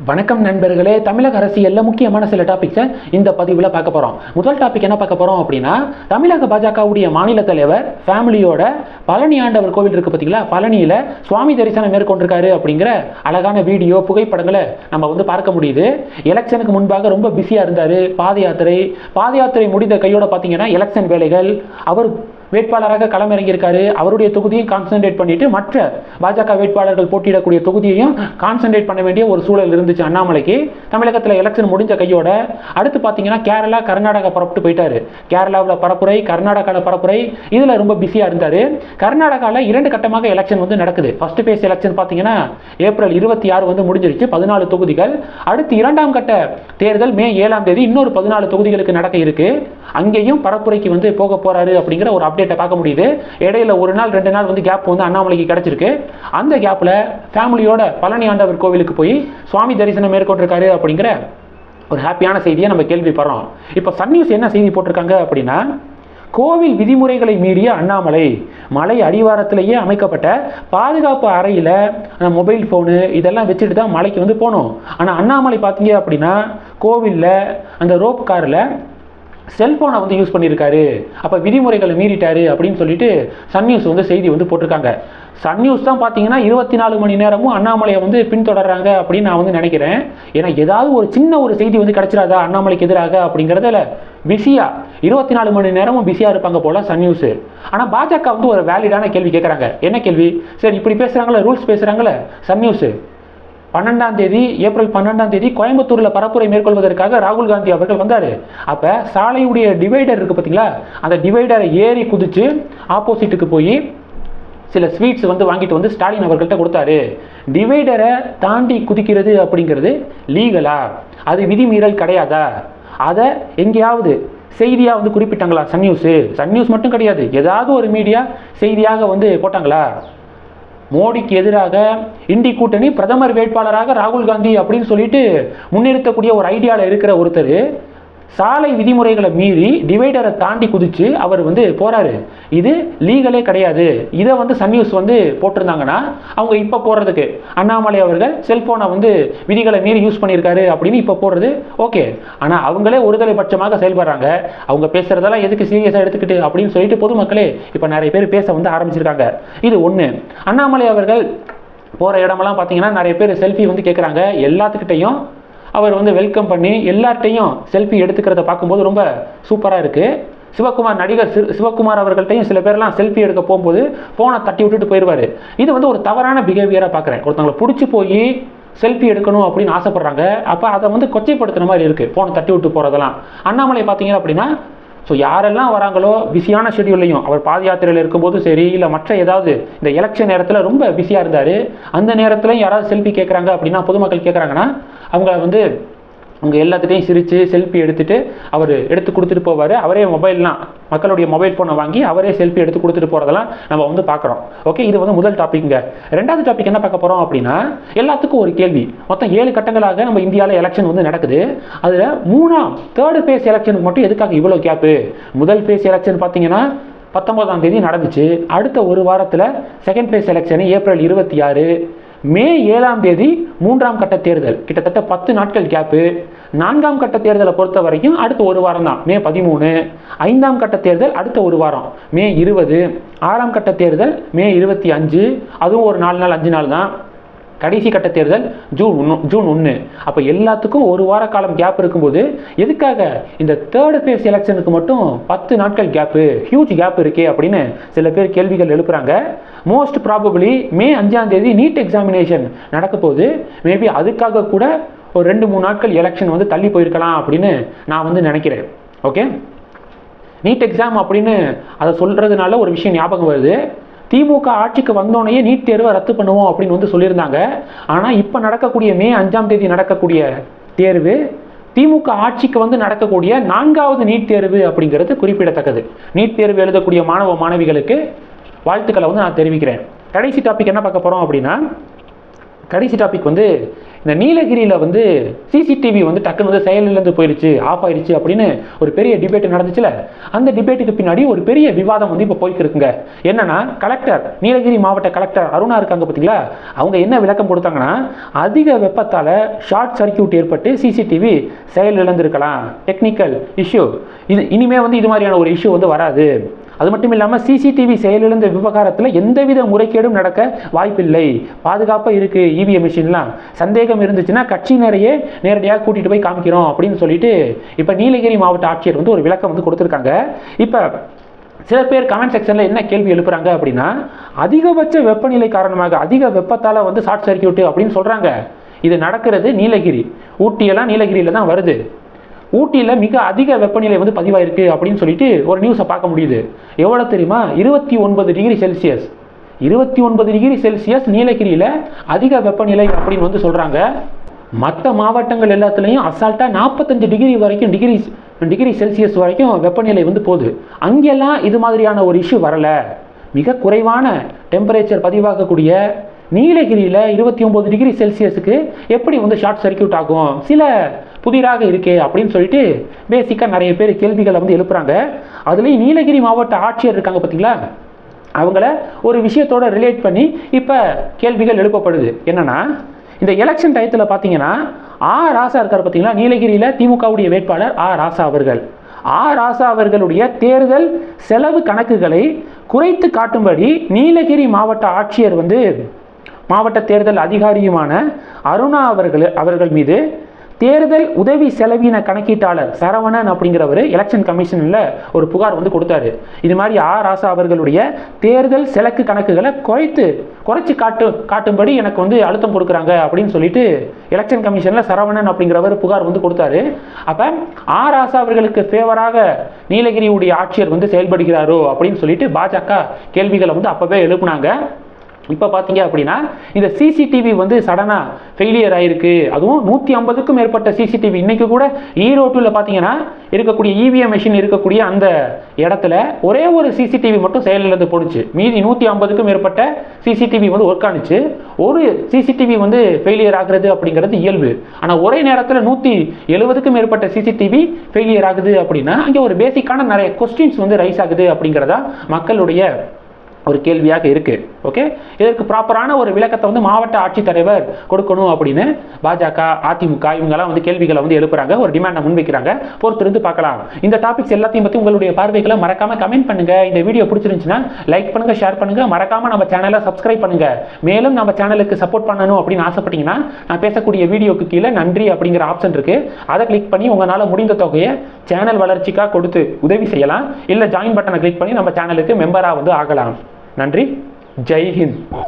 வணக்கம் நண்பர்களே தமிழக அரசியலில் முக்கியமான சில டாபிக்ஸை இந்த பதிவில் பார்க்க போகிறோம் முதல் டாபிக் என்ன பார்க்க போகிறோம் அப்படின்னா தமிழக பாஜகவுடைய மாநில தலைவர் ஃபேமிலியோட பழனி ஆண்டவர் கோவில் இருக்குது பார்த்தீங்களா பழனியில் சுவாமி தரிசனம் மேற்கொண்டிருக்காரு அப்படிங்கிற அழகான வீடியோ புகைப்படங்களை நம்ம வந்து பார்க்க முடியுது. எலெக்ஷனுக்கு முன்பாக ரொம்ப பிஸியாக இருந்தார் பாத யாத்திரை பாத யாத்திரை முடிந்த கையோட பார்த்தீங்கன்னா எலெக்ஷன் வேலைகள் அவர் வேட்பாளராக களமிறங்கியிருக்காரு. அவருடைய தொகுதியும் கான்சென்ட்ரேட் பண்ணிட்டு மற்ற பாஜக வேட்பாளர்கள் போட்டியிடக்கூடிய தொகுதியையும் கான்சென்ட்ரேட் பண்ண வேண்டிய ஒரு சூழல் இருந்துச்சு அண்ணாமலைக்கு. தமிழகத்தில் எலெக்ஷன் முடிஞ்ச கையோட அடுத்து பார்த்தீங்கன்னா கேரளா கர்நாடகா பரப்பிட்டு போயிட்டாரு. கேரளாவில் பரப்புரை கர்நாடகாவில் பரப்புரை இதில் ரொம்ப பிஸியாக இருந்தார். கர்நாடகாவில் இரண்டு கட்டமாக எலெக்ஷன் வந்து நடக்குது. ஃபர்ஸ்ட் பேஸ் எலெக்ஷன் பார்த்தீங்கன்னா ஏப்ரல் இருபத்தி ஆறு வந்து முடிஞ்சிருச்சு பதினாலு தொகுதிகள். அடுத்து இரண்டாம் கட்ட தேர்தல் மே ஏழாம் தேதி இன்னொரு பதினாலு தொகுதிகளுக்கு நடக்க இருக்கு. அங்கேயும் பரப்புரைக்கு வந்து போக போறாரு அப்படிங்கிற ஒரு அப்டேட் அப்டேட்டை பார்க்க முடியுது. இடையில ஒரு நாள் ரெண்டு நாள் வந்து கேப் வந்து அண்ணாமலைக்கு கிடைச்சிருக்கு. அந்த கேப்ல ஃபேமிலியோட பழனி ஆண்டவர் கோவிலுக்கு போய் சுவாமி தரிசனம் மேற்கொண்டிருக்காரு அப்படிங்கிற ஒரு ஹாப்பியான செய்தியை நம்ம கேள்விப்படுறோம். இப்போ சன் நியூஸ் என்ன செய்தி போட்டிருக்காங்க அப்படின்னா கோவில் விதிமுறைகளை மீறிய அண்ணாமலை மலை அடிவாரத்திலேயே அமைக்கப்பட்ட பாதுகாப்பு அறையில் மொபைல் ஃபோனு இதெல்லாம் வச்சுட்டு தான் மலைக்கு வந்து போகணும் ஆனால் அண்ணாமலை பார்த்தீங்க அப்படின்னா கோவிலில் அந்த ரோப் காரில் செல்ஃபோனை வந்து யூஸ் பண்ணியிருக்காரு. அப்போ விதிமுறைகளை மீறிட்டாரு அப்படின்னு சொல்லிட்டு சன் நியூஸ் வந்து செய்தி வந்து போட்டிருக்காங்க. சன் நியூஸ் தான் பார்த்தீங்கன்னா இருபத்தி நாலு மணி நேரமும் அண்ணாமலையை வந்து பின்தொடர்றாங்க அப்படின்னு நான் வந்து நினைக்கிறேன். ஏன்னா ஏதாவது ஒரு சின்ன ஒரு செய்தி வந்து கிடைச்சிடாதா? அண்ணாமலைக்கு எதிராக அப்படிங்கிறதுல பிஸியாக இருபத்தி நாலு மணி நேரமும் பிஸியாக இருப்பாங்க போல சன் நியூஸ். ஆனால் பாஜக வந்து ஒரு வேலிடான கேள்வி கேட்குறாங்க என்ன கேள்வி? சரி இப்படி பேசுகிறாங்களே ரூல்ஸ் பேசுகிறாங்களே சன் நியூஸ். பன்னெண்டாம் தேதி ஏப்ரல் பன்னெண்டாம் தேதி கோயம்புத்தூரில் பரப்புரை மேற்கொள்வதற்காக ராகுல் காந்தி அவர்கள் வந்தார். அப்போ சாலையுடைய டிவைடர் இருக்குது பார்த்தீங்களா அந்த டிவைடரை ஏறி குதித்து ஆப்போசிட்டுக்கு போய் சில ஸ்வீட்ஸ் வந்து வாங்கிட்டு வந்து ஸ்டாலின் அவர்கள்ட்ட கொடுத்தாரு. டிவைடரை தாண்டி குதிக்கிறது அப்படிங்கிறது லீகலா அது விதிமீறல் கிடையாதா? அதை எங்கேயாவது செய்தியாக வந்து குறிப்பிட்டாங்களா? Sun news? சன் நியூஸ் மட்டும் கிடையாது. ஏதாவது ஒரு மீடியா செய்தியாக வந்து போட்டாங்களா? மோடிக்கு எதிராக இந்தி கூட்டணி பிரதமர் வேட்பாளராக ராகுல் காந்தி அப்படின்னு சொல்லிட்டு முன்னிறுத்தக்கூடிய ஒரு ஐடியாவில் இருக்கிற ஒருத்தர். சாலை விதிமுறைகளை மீறி டிவைடரை தாண்டி குதிச்சு அவர் வந்து போறாரு. இது லீகலே கிடையாது. இதை வந்து சன் நியூஸ் வந்து போட்டிருந்தாங்கன்னா அவங்க இப்போ போடுறதுக்கு அண்ணாமலை அவர்கள் செல்போனை வந்து விதிகளை மீறி யூஸ் பண்ணியிருக்காரு அப்படின்னு இப்போ போடுறது ஓகே ஆனால் அவங்களே ஒருதலை பட்சமாக செயல்படுறாங்க. அவங்க பேசுறதெல்லாம் எதுக்கு சீரியஸாக எடுத்துக்கிட்டு அப்படின்னு சொல்லிட்டு பொதுமக்களே இப்போ நிறைய பேர் பேச வந்து ஆரம்பிச்சிருக்காங்க. இது ஒன்று அண்ணாமலை அவர்கள் போகிற இடமெல்லாம் பார்த்தீங்கன்னா நிறைய பேர் செல்ஃபி வந்து கேட்குறாங்க எல்லாத்துக்கிட்டையும் அவர் வந்து வெல்கம் பண்ணி எல்லார்ட்டையும் செல்ஃபி எடுத்துக்கிறத பார்க்கும்போது ரொம்ப சூப்பராக இருக்குது சிவகுமார் நடிகர் சிவகுமார் அவர்கள்ட்டையும் சில பேர்லாம் செல்ஃபி எடுக்க போகும்போது ஃபோனை தட்டி விட்டுட்டு போயிடுவார் இது வந்து ஒரு தவறான பிஹேவியராக பார்க்குறேன். ஒருத்தவங்களை பிடிச்சி போய் செல்ஃபி எடுக்கணும் அப்படின்னு ஆசைப்பட்றாங்க. அப்போ அதை வந்து கொச்சைப்படுத்துன மாதிரி இருக்குது ஃபோனை தட்டி விட்டு போகிறதெல்லாம் அண்ணாமலை பார்த்தீங்க அப்படின்னா ஸோ யாரெல்லாம் வராங்களோ பிஸியான ஷெடியூல்லையும் அவர் பாத யாத்திரையில் இருக்கும்போது சரி இல்லை மற்ற ஏதாவது இந்த எலெக்ஷன் நேரத்தில் ரொம்ப பிஸியாக இருந்தார் அந்த நேரத்துலையும் யாராவது செல்ஃபி கேட்குறாங்க அப்படின்னா பொதுமக்கள் கேட்குறாங்கன்னா அவங்க வந்து அவங்க எல்லாத்துட்டையும் சிரித்து செல்ஃபி எடுத்துட்டு அவர் எடுத்து கொடுத்துட்டு போவார். அவரே மொபைல்லாம் மக்களுடைய மொபைல் ஃபோனை வாங்கி அவரே செல்ஃபி எடுத்து கொடுத்துட்டு போகிறதெல்லாம் நம்ம வந்து பார்க்குறோம். ஓகே இது வந்து முதல் டாப்பிக்ங்க ரெண்டாவது டாபிக் என்ன பார்க்க போகிறோம் அப்படின்னா எல்லாத்துக்கும் ஒரு கேள்வி. மொத்தம் ஏழு கட்டங்களாக நம்ம இந்தியாவில் எலெக்ஷன் வந்து நடக்குது. அதில் மூணாம் தேர்டு ஃபேஸ் எலெக்ஷனுக்கு மட்டும் எதுக்காக இவ்வளோ கேப்பு முதல் ஃபேஸ் எலெக்ஷன் பார்த்தீங்கன்னா பத்தொன்பதாம் தேதி நடந்துச்சு. அடுத்த ஒரு வாரத்தில் செகண்ட் ஃபேஸ் எலெக்ஷன் ஏப்ரல் இருபத்தி ஆறு. மே ஏழாம் தேதி மூன்றாம் கட்ட தேர்தல். கிட்டத்தட்ட பத்து நாட்கள் கேப்பு நான்காம் கட்ட தேர்தலை பொறுத்த வரைக்கும் அடுத்த ஒரு வாரம் தான் மே பதிமூணு. ஐந்தாம் கட்ட தேர்தல் அடுத்த ஒரு வாரம். மே இருபது. ஆறாம் கட்ட தேர்தல் மே இருபத்தி அஞ்சு. அதுவும் ஒரு நாலு நாள் அஞ்சு நாள் தான். கடைசி கட்ட தேர்தல் ஜூன் ஒன்று ஜூன் ஒன்று அப்போ எல்லாத்துக்கும் ஒரு வார காலம் கேப் இருக்கும்போது எதுக்காக இந்த தேர்டு ஃபேஸ் எலெக்ஷனுக்கு மட்டும் பத்து நாட்கள் கேப்பு ஹியூஜ் கேப் இருக்கே அப்படின்னு சில பேர் கேள்விகள் எழுப்புறாங்க. மோஸ்ட் ப்ராபபிளி மே அஞ்சாம் தேதி நீட் எக்ஸாமினேஷன் நடக்க போகுது. மேபி அதுக்காக கூட ஒரு ரெண்டு மூணு நாட்கள் எலெக்ஷன் வந்து தள்ளி போயிருக்கலாம் அப்படின்னு நான் வந்து நினைக்கிறேன். ஓகே நீட் எக்ஸாம் அப்படின்னு அதை சொல்கிறதுனால ஒரு விஷயம் ஞாபகம் வருது. திமுக ஆட்சிக்கு வந்தோடனே நீட் தேர்வை ரத்து பண்ணுவோம் அப்படின்னு வந்து சொல்லியிருந்தாங்க. ஆனால் இப்போ நடக்கக்கூடிய மே அஞ்சாம் தேதி நடக்கக்கூடிய தேர்வு திமுக ஆட்சிக்கு வந்து நடக்கக்கூடிய நான்காவது நீட் தேர்வு அப்படிங்கிறது குறிப்பிடத்தக்கது. நீட் தேர்வு எழுதக்கூடிய மாணவ மாணவிகளுக்கு வாழ்த்துக்களை வந்து நான் தெரிவிக்கிறேன். கடைசி டாபிக் என்ன பார்க்க போகிறோம் அப்படின்னா கடைசி டாபிக் வந்து இந்த நீலகிரியில் வந்து சிசிடிவி வந்து டக்குன்னு வந்து செயலிலேருந்து போயிடுச்சு ஆஃப் ஆயிடுச்சு அப்படின்னு ஒரு பெரிய டிபேட் நடந்துச்சுல. அந்த டிபேட்டுக்கு பின்னாடி ஒரு பெரிய விவாதம் வந்து இப்போ போய்க்கு இருக்குங்க. என்னன்னா கலெக்டர் நீலகிரி மாவட்ட கலெக்டர் அருணா இருக்காங்க பார்த்தீங்களா அவங்க என்ன விளக்கம் கொடுத்தாங்கன்னா அதிக வெப்பத்தால் ஷார்ட் சர்க்கியூட் ஏற்பட்டு சிசிடிவி செயல் இழந்திருக்கலாம். டெக்னிக்கல் இஷ்யூ இது இனிமேல் வந்து இது மாதிரியான ஒரு இஷ்யூ வந்து வராது. அது மட்டும் இல்லாமல் சிசிடிவி செயலிழந்த விவகாரத்தில் எந்தவித முறைகேடும் நடக்க வாய்ப்பில்லை. பாதுகாப்பாக இருக்குது இவிஎம் மிஷின்லாம் சந்தேகம் இருந்துச்சுன்னா கட்சியினரையே நேரடியாக கூட்டிகிட்டு போய் காமிக்கிறோம் அப்படின்னு சொல்லிட்டு இப்போ நீலகிரி மாவட்ட ஆட்சியர் வந்து ஒரு விளக்கம் வந்து கொடுத்துருக்காங்க. இப்போ சில பேர் கமெண்ட் செக்ஷனில் என்ன கேள்வி எழுப்புறாங்க அப்படின்னா அதிகபட்ச வெப்பநிலை காரணமாக அதிக வெப்பத்தால் வந்து ஷார்ட் சர்க்கியூட் அப்படின்னு சொல்கிறாங்க இது நடக்கிறது நீலகிரி. ஊட்டியெல்லாம் நீலகிரியில் தான் வருது. ஊட்டியில் மிக அதிக வெப்பநிலை வந்து பதிவாயிருக்கு அப்படின்னு சொல்லிட்டு ஒரு நியூஸை பார்க்க முடியுது. எவ்வளோ தெரியுமா? இருபத்தி ஒன்பது டிகிரி செல்சியஸ். இருபத்தி ஒன்பது டிகிரி செல்சியஸ் நீலகிரியில் அதிக வெப்பநிலை அப்படின்னு வந்து சொல்கிறாங்க மற்ற மாவட்டங்கள் எல்லாத்துலேயும் அசால்ட்டாக நாற்பத்தஞ்சு டிகிரி வரைக்கும் டிகிரி டிகிரி செல்சியஸ் வரைக்கும் வெப்பநிலை வந்து போகுது. அங்கெல்லாம் இது மாதிரியான ஒரு இஷ்யூ வரலை. மிக குறைவான டெம்பரேச்சர் பதிவாகக்கூடிய நீலகிரியில் இருபத்தி ஒம்பது டிகிரி செல்சியஸுக்கு எப்படி வந்து ஷார்ட் சர்க்கியூட் ஆகும்? சில புதிராக இருக்கே அப்படின்னு சொல்லிட்டு பேசிக்காக நிறைய பேர் கேள்விகளை வந்து எழுப்புறாங்க. அதுலேயும் நீலகிரி மாவட்ட ஆட்சியர் இருக்காங்க பார்த்தீங்களா அவங்கள ஒரு விஷயத்தோட ரிலேட் பண்ணி இப்போ கேள்விகள் எழுப்பப்படுது. என்னன்னா இந்த எலெக்ஷன் டயத்தில் பார்த்தீங்கன்னா ஆ ராசா இருக்கார் பார்த்தீங்களா நீலகிரியில் திமுகவுடைய வேட்பாளர் ஆ ராசா அவர்கள். ஆ ராசா அவர்களுடைய தேர்தல் செலவு கணக்குகளை குறைத்து காட்டும்படி நீலகிரி மாவட்ட ஆட்சியர் வந்து மாவட்ட தேர்தல் அதிகாரியுமான அருணா அவர்கள் அவர்கள் மீது தேர்தல் உதவி செலவின கணக்கீட்டாளர் சரவணன் அப்படிங்கிறவர் எலெக்ஷன் கமிஷனில் ஒரு புகார் வந்து கொடுத்தாரு. இது மாதிரி ஆ. ராசா அவர்களுடைய தேர்தல் செலக்கு கணக்குகளை குறைத்து குறைச்சி காட்டு காட்டும்படி எனக்கு வந்து அழுத்தம் கொடுக்குறாங்க அப்படின்னு சொல்லிட்டு எலெக்ஷன் கமிஷனில் சரவணன் அப்படிங்கிறவர் புகார் வந்து கொடுத்தாரு. அப்போ ஆ. ராசா அவர்களுக்கு ஃபேவராக நீலகிரியுடைய ஆட்சியர் வந்து செயல்படுகிறாரோ அப்படின்னு சொல்லிட்டு பாஜக கேள்விகளை வந்து அப்போவே எழுப்புனாங்க. இப்போ பார்த்தீங்க அப்படின்னா இந்த சிசிடிவி வந்து சடனாக ஃபெயிலியர் ஆயிருக்கு. அதுவும் நூற்றி ஐம்பதுக்கும் மேற்பட்ட சிசிடிவி இன்னைக்கு கூட ஈரோட்டில் பார்த்தீங்கன்னா இருக்கக்கூடிய இவிஎம் மிஷின் இருக்கக்கூடிய அந்த இடத்துல ஒரே ஒரு சிசிடிவி மட்டும் செயலிழந்து போணுச்சு. மீதி நூற்றி ஐம்பதுக்கும் மேற்பட்ட சிசிடிவி வந்து ஒர்க் ஆணுச்சு ஒரு சிசிடிவி வந்து ஃபெயிலியர் ஆகுறது அப்படிங்கிறது இயல்பு. ஆனால் ஒரே நேரத்தில் நூற்றி எழுபதுக்கும் மேற்பட்ட சிசிடிவி ஃபெயிலியர் ஆகுது அப்படின்னா அங்கே ஒரு பேசிக்கான நிறைய கொஸ்டின்ஸ் வந்து ரைஸ் ஆகுது அப்படிங்கிறதா மக்களுடைய ஒரு கேள்வியாக இருக்குது ஓகே இதற்கு ப்ராப்பரான ஒரு விளக்கத்தை வந்து மாவட்ட ஆட்சித்தலைவர் கொடுக்கணும் அப்படின்னு பாஜக அதிமுக இவங்கெல்லாம் வந்து கேள்விகளை வந்து எழுப்புறாங்க. ஒரு டிமாண்டை முன்வைக்கிறாங்க. பொறுத்திருந்து பார்க்கலாம். இந்த டாபிக்ஸ் எல்லாத்தையும் பற்றி உங்களுடைய பார்வைகளை மறக்காம கமெண்ட் பண்ணுங்க. இந்த வீடியோ பிடிச்சிருந்துச்சுன்னா லைக் பண்ணுங்க ஷேர் பண்ணுங்க. மறக்காம நம்ம சேனலை சப்ஸ்கிரைப் பண்ணுங்க. மேலும் நம்ம சேனலுக்கு சப்போர்ட் பண்ணணும் அப்படின்னு ஆசைப்பட்டீங்கன்னா நான் பேசக்கூடிய வீடியோக்கு கீழே நன்றி அப்படிங்கிற ஆப்ஷன் இருக்கு. அதை கிளிக் பண்ணி உங்களால் முடிந்த தொகையை சேனல் வளர்ச்சிக்காக கொடுத்து உதவி செய்யலாம். இல்லை ஜாயின் பட்டனை கிளிக் பண்ணி நம்ம சேனலுக்கு மெம்பராக வந்து ஆகலாம். நன்றி. ஜெய் ஹிந்த்.